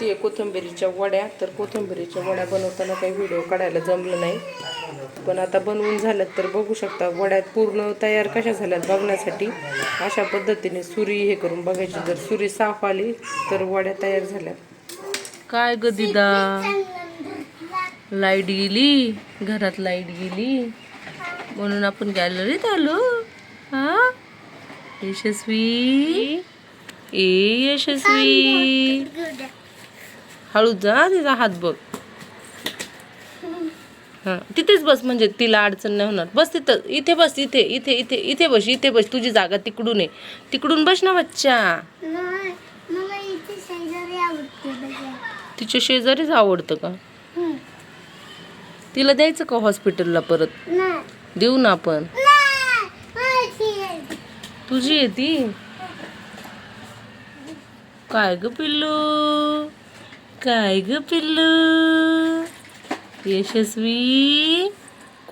बनवते कोथिंबिरीच्या वड्या तर कोथिंबिरीच्या वड्या बनवताना काही व्हिडिओ काढायला जमलं नाही. पण आता बनवून झाल्यात तर बघू शकता वड्यात पूर्ण तयार कशा झाल्यात बघण्यासाठी. अशा पद्धतीने सुरी हे करून बघायची. जर सुरी साफ आली तर वड्या तयार झाल्या काय ग दिदा? लाइट गेली? घरात लाइट गेली? म्हणून आपण गॅलरीत आलो. हा? यशस्वी? ए यशस्वी? हळू जा तिचा हात बघ. हा तिथेच बस म्हणजे तिला अडचण नाही होणार. बस तिथं इथे बस इथे इथे इथे इथे बस इथे बस तुझी जागा तिकडून आहे तिकडून बस ना बच्चा. तिच्या शेजारीच आवडतं का. तिला द्यायचं का हॉस्पिटलला परत? नाही. देऊ ना आपण. तुझी आहे ती? काय ग पिल्लू? काय ग पिल्लू यशस्वी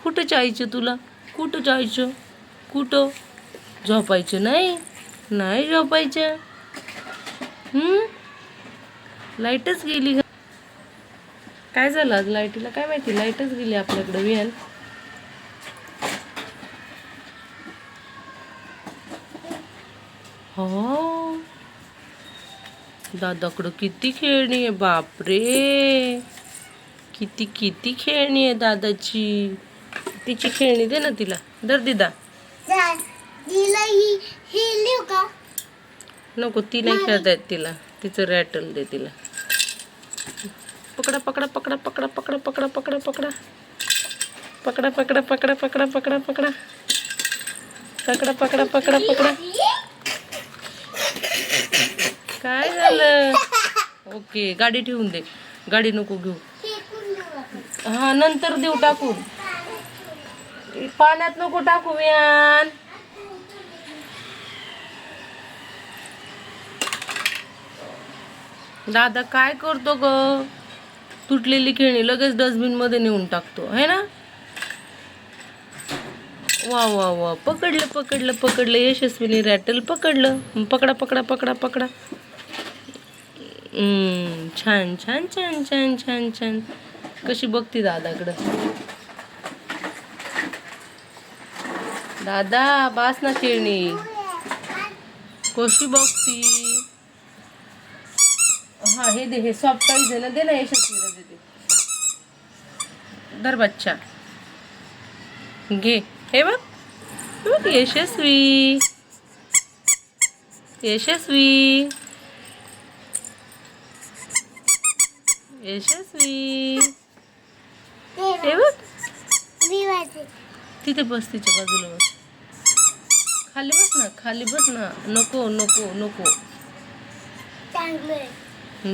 कुठं जायचं तुला कुठं जायचं कुठं झोपायचं नाही नाही झोपायचं लाईटच गेली ग काय झालं आज लाईटीला? काय माहिती? लाईटच गेली आपल्याकडे विहान हो. दादाकडं किती खेळणी आहे बापरे किती किती खेळणी आहे दादाची तिची खेळणी दे ना तिला दर दिदा ही ही नको ती नाही खेळता येत तिला तिचं रॅटल दे तिला पकडा पकडा पकडा पकडा पकडा पकडा पकडा पकडा पकडा पकडा पकडा पकडा पकडा पकडा पकडा पकडा पकडा पकडा काय झालं ओके गाडी ठेवून दे. गाडी नको घेऊ. हा नंतर देऊ टाकून पाण्यात नको टाकू वियान. दादा काय करतो ग? तुटलेली खेळणी लगेच डस्टबिनमध्ये नेऊन टाकतो है ना? वा वा वा. पकडलं पकडलं पकडलं. यशस्वीने रॅटल पकडलं. पकडा पकडा पकडा पकडा. हम्म, छान छान छान छान छान छान. कशी बघती दादाकडं? दादा बास ना खेळणी. कशी बघती? हा हे दे हे सॉफ्ट टॉईज आहे ना दे ना यशस्वीला दे दर बच्चा. घे. हे हे बघ यशस्वी. यशस्वी. यशस्वी. हे बघ. तिथे बस तिच्या बाजूला बस. खाली बस ना खाली बस ना. नको नको नको.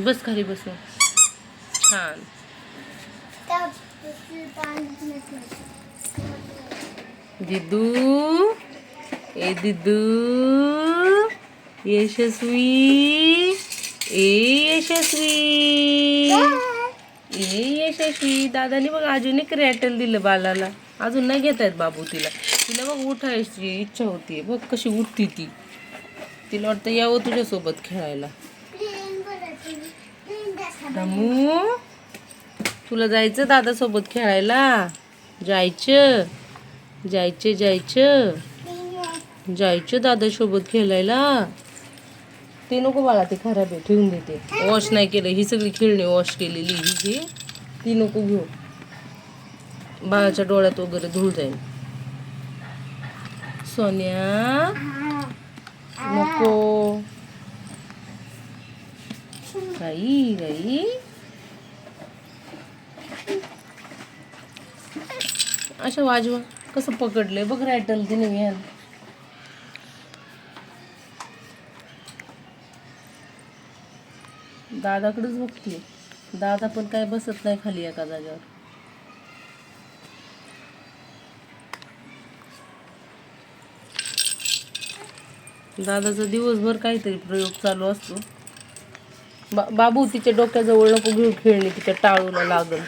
बस खाली बस. ना छान. दिदू. ए दिदू. यशस्वी. ए यशस्वी. ए यशस्वी. दादाने बघ अजून एक रॅटल दिलं बालाला. अजून नाही घेत आहेत बाबू तिला. तिला बघ उठायची इच्छा होती बघ कशी उठती ती. तिला वाटतं यावं तुझ्यासोबत खेळायला. रामू तुला जायचं दादासोबत खेळायला? जायचं. जायचं जायचं. जायचं दादासोबत खेळायला? ते नको बाळा ते खराब आहे ठेवून देते वॉश नाही केलं ही सगळी खेळणी वॉश केलेली ही घे ती नको घेऊ. बाळाच्या डोळ्यात वगैरे धूळ जाईल. सोन्या नको. गाई गाई. अशा वाजवा कसं पकडलंय बघ रॅटल तिने विहान दादाकडेच बघते. दादा पण काय बसत नाही खाली एका जागेवर. दादाचा दिवसभर काहीतरी प्रयोग चालू असतो. बा बाबू तिच्या डोक्याजवळ नको घेऊ खेळणी तिच्या टाळूला लागल.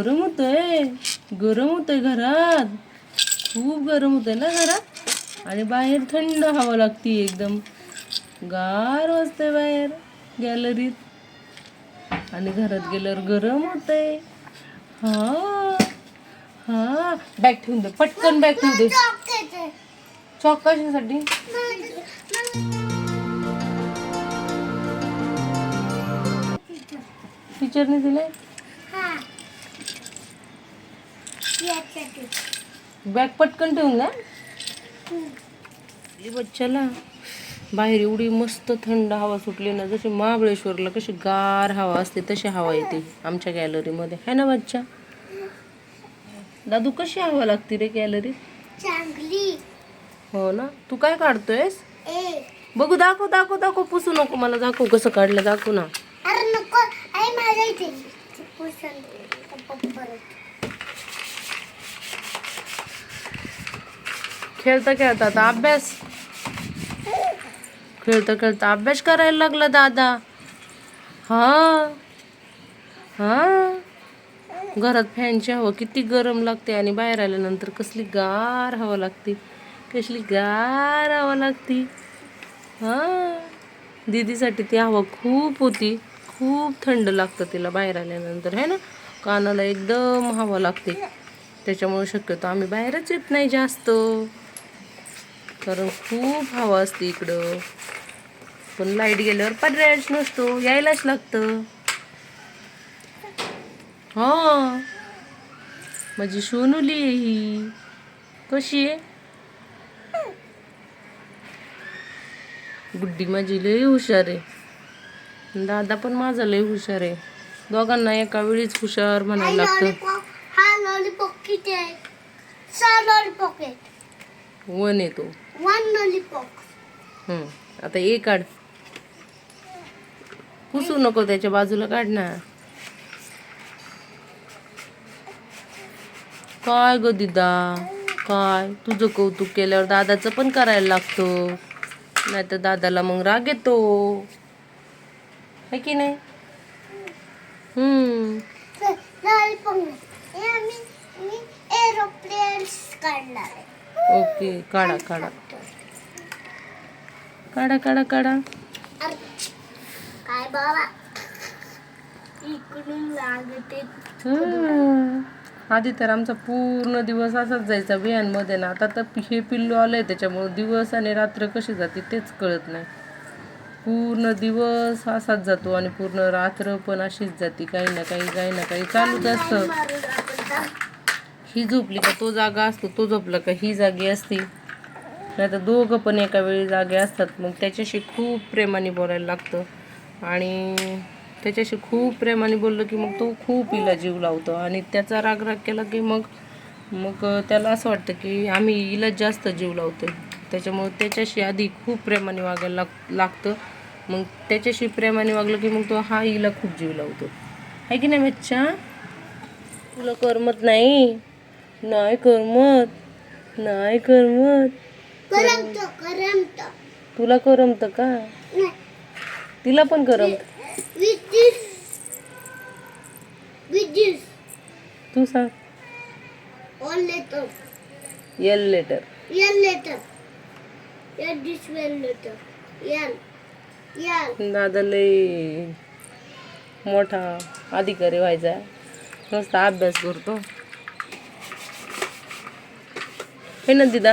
गरम होतंय. गरम होतंय घरात. खूप गरम होतंय ना घरात? आणि बाहेर थंड हवा लागती एकदम. गार वाजतंय बाहेर गॅलरीत. आणि घरात गेल्यावर गरम होतंय. हा हा. बॅग ठेवून दे. पटकन बॅग ठेवून दे. चॉक कशासाठी? टीचरने दिलंय? बॅग पटकन ठेवून हे बच्चाला बाहेर एवढी मस्त थंड हवा सुटली ना जशी महाबळेश्वरला कशी गार हवा असते तशी हवा येते आमच्या गॅलरीमध्ये है ना बच्चा? दादू कशी हवा लागते रे गॅलरीत चांगली. हो ना? तू काय काढतोयस? ए. बघू दाखव दाखव दाखव पुसू नको मला दाखव कसं काढलं दाखव ना. अरे नको आई माझ्या इथे पुसून परत खेळता खेळता आता अभ्यास. खेळता खेळता अभ्यास करायला लागला दादा. हा. हा. घरात फॅनची हवा किती गरम लागते आणि बाहेर आल्यानंतर कसली गार हवा लागते. कसली गार हवा लागती. हा. दीदीसाठी ती हवा खूप होती. खूप थंड लागतं तिला बाहेर आल्यानंतर है ना? कानाला एकदम हवा लागते. त्याच्यामुळे शक्यतो आम्ही बाहेरच येत नाही जास्त. कारण खूप हवा असते इकडं. पण लाइट गेल्यावर पर्यायच नसतो. यायलाच लागतं. हा. माझी सोनुली आहे ही. कशी आहे? गुड्डी माझी लय हुशार आहे. दादा पण माझा लय हुशार आहे. दोघांना एका वेळीच हुशार म्हणायला लागतं. हा आहे? वन येतो वन लॉलीपॉप. आता ए काढ. पुसू नको त्याच्या बाजूला काढ ना. काय ग दिदा? काय? तुझं कौतुक केल्यावर दादाचं पण करायला लागतो. नाही तर दादाला मग राग येतो. है की नाही? हम्म. एरोप्लेन्स काढणार आहे. ओके काढा काढा. काढा काढा काढा. काय बाबा? इकडून लागते. आधी तर आमचा पूर्ण दिवस असाच जायचा बियांमध्ये ना. आता तर हे पिल्लू आलंय त्याच्यामुळे दिवस आणि रात्र कशी जाते तेच कळत नाही. पूर्ण दिवस असाच जातो आणि पूर्ण रात्र पण अशीच जाते. काही ना काही काही ना काही चालूच असतं. ही झोपली का तो जागा असतो तो झोपला का ही जागी असते. नाही तर दोघं पण एका वेळी जागे असतात. मग त्याच्याशी खूप प्रेमाने बोलायला लागतं. आणि त्याच्याशी खूप प्रेमाने बोललं की मग तो खूप हिला जीव लावतो. आणि त्याचा राग राग केला की मग मग त्याला असं वाटतं की आम्ही हिलाच जास्त जीव लावतो त्याच्यामुळं त्याच्याशी आधी खूप प्रेमाने वागायला लाग लागतं. मग त्याच्याशी प्रेमाने वागलं की मग तो हा हिला खूप जीव लावतो. आहे की नाही मच्छा तुला करमत नाही? नाही करमत. नाही करमत. करमतो करमतो. तुला करमत का? तिला पण करमत तू सांग. L letter one letter. L. L. दादा लय मोठा अधिकारी व्हायचा. मस्त अभ्यास करतो. आहे ना दिदा?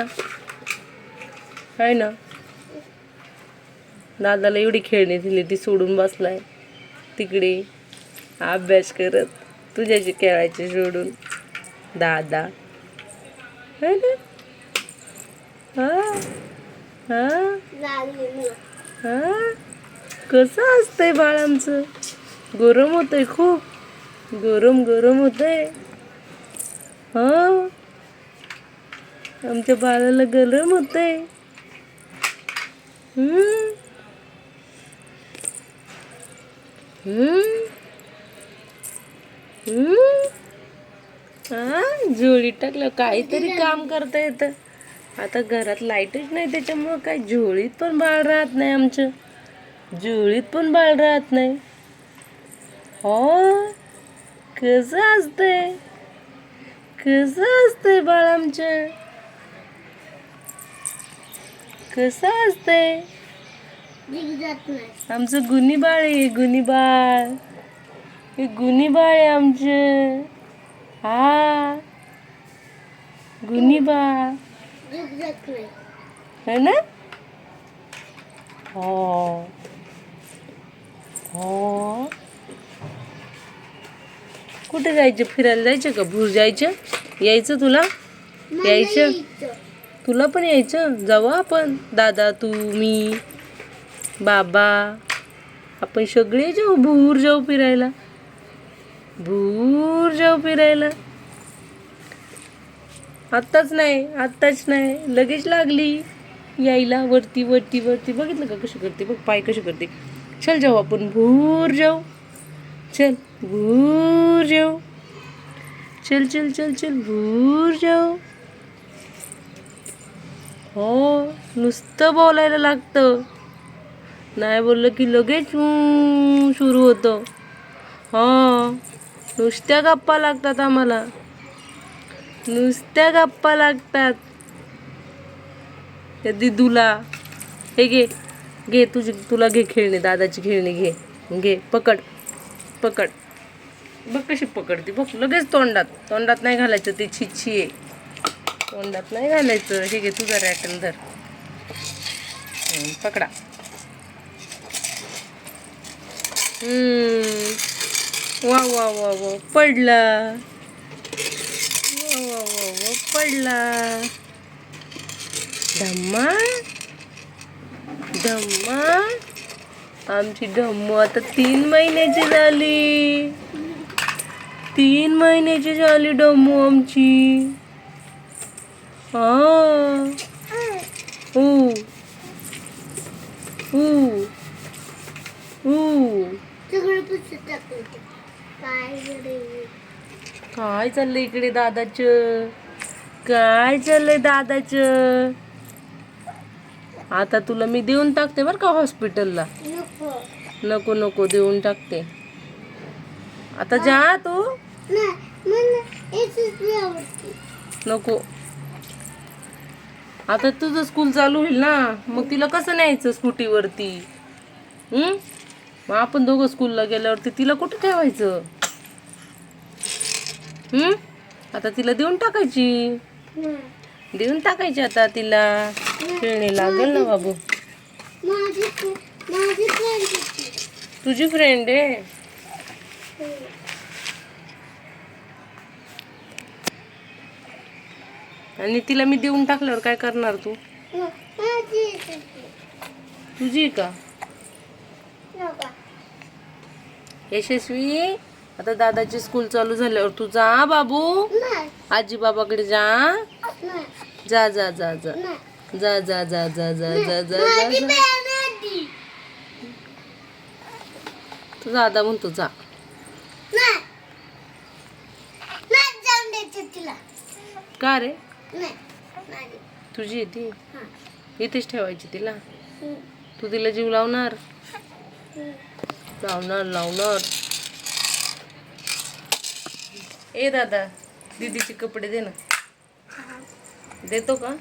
आहे ना दादाला एवढी खेळणी दिली ती सोडून बसलाय तिकडे अभ्यास करत तुझ्याशी खेळायचे सोडून। दादा। है? ना हा? कसं असतंय बाळ आमचं? गरम होतंय खूप. गरम गरम होतंय. हा? आमच्या बाळाला गरम होतंय. हम्म. हम्म. हम्म. हा झोळी टाकलं काहीतरी काम करता येतं. आता घरात लाईटच नाही त्याच्यामुळं काय झोळीत पण बाळ राहत नाही आमचं. झोळीत पण बाळ राहत नाही. हो कसं असतंय? कसं असतंय बाळ आमचं? कसं असतंय आमचं गुन्ही बाळ आहे गुन्ही बाळ हे गुन्ही बाळ आहे आमचं. हा गुन्ही बाळ है ना? हो. हो. कुठे जायचं? फिरायला जायचं का? भूर जायचं? यायचं तुला? यायचं? तुला पण यायचं? जाऊ आपण. दादा तू मी बाबा आपण सगळे जाऊ भूर जाऊ फिरायला. भूर जाऊ फिरायला. आत्ताच नाही आत्ताच नाही. लगेच लागली. यायला वरती वरती वरती. बघितलं का कशी करते? बघ पाय कशी करते. चल जाऊ आपण. भूर जाऊ. चल भूर जाऊ. चल चल चल चल. भूर जाऊ. हो नुसतं बोलायला लागतं. नाही बोललं की लगेच सुरू होतं. हां नुसत्या गप्पा लागतात आम्हाला. नुसत्या गप्पा लागतात. त्या दिदूला हे घे घे तुझी तुला घे खेळणी दादाची खेळणी घे घे पकड पकड. बघ कशी पकडते बघ लगेच तोंडात तोंडात नाही घालायचं ते छिच्छी आहे. तोंडात नाही घालायचं. हे घे तुझा रॅटन धर. पकडा. वा वा वा वा पडला. वा वा वा वा पडला. धम्मा? धम्मा? आमची धम्मू आता तीन महिन्याची झाली. तीन महिन्याची झाली डम्मू आमची. हा. ऊ. ऊ. ऊ. काय चाललंय इकडे दादाचं? काय चाललंय दादाचं? आता तुला मी देऊन टाकते बरं का हॉस्पिटलला. नको. नको नको देऊन टाकते. आता जा तू. नको. आता तुझं स्कूल चालू होईल ना मग तिला कसं न्यायचं स्कूटीवरती हम्म मग आपण दोघं स्कूलला गेल्यावरती तिला कुठं ठेवायचं? हम्म आता तिला देऊन टाकायची. देऊन टाकायची आता तिला. खेळणी लागेल ना बाबू. तुझी फ्रेंड आहे? आणि तिला मी देऊन टाकल्यावर काय करणार तू. तुझी का. यशस्वी आता दादाची स्कूल चालू झाल्यावर तू जा बाबू. आजी बाबाकडे जा जा जा जा. जा जा जा जा जा जा जा जा. जा. तू दादा म्हणतो जा. का रे? नाही. तुझी ती? हां. इथेच ठेवायची तिला. तू तिला जीव लावणार. लावणार लावणार. ए दादा दीदीचे कपडे दे ना. देतो का.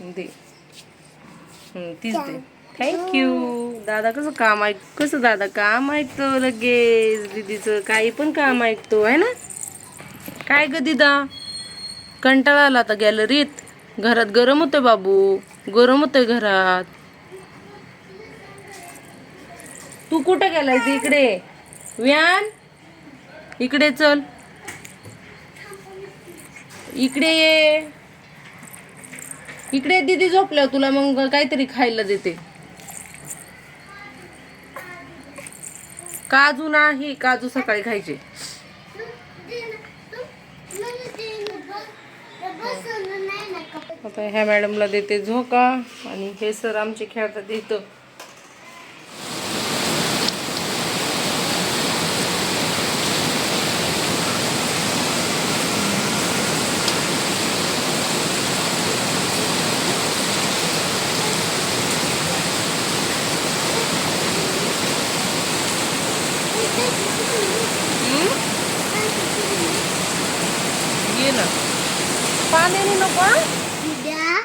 दे. तीच दे. थँक्यू दादा कसं काम ऐक कसं दादा? काम ऐकतो लगेच दीदीचं. काही पण काम ऐकतो आहे ना? काय ग दिदा? कंटाळा आला आता गॅलरीत घरात गरम होतं बाबू. गरम होतंय घरात. तू कुठं गेलाय इकडे? व्यान? इकडे चल. इकडे ये. इकडे दीदी झोपल्यावर तुला मग काहीतरी खायला देते. काजू नाही काजू सकाळी खायचे. आता ह्या मॅडमला देते झोका आणि हे सर आमचे खेळतात इथं पाण्याने नको हा? उद्या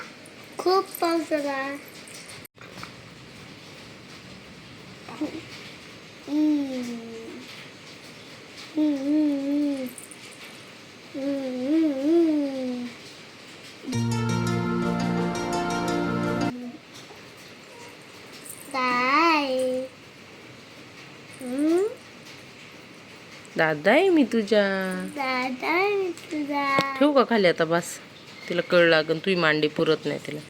हम्म? दादा आहे मी तुझ्या. दादा मी तुझा ठेवू का खाली आता? बस. तिला कळ लागन तुझी मांडी पुरत नाही तिला.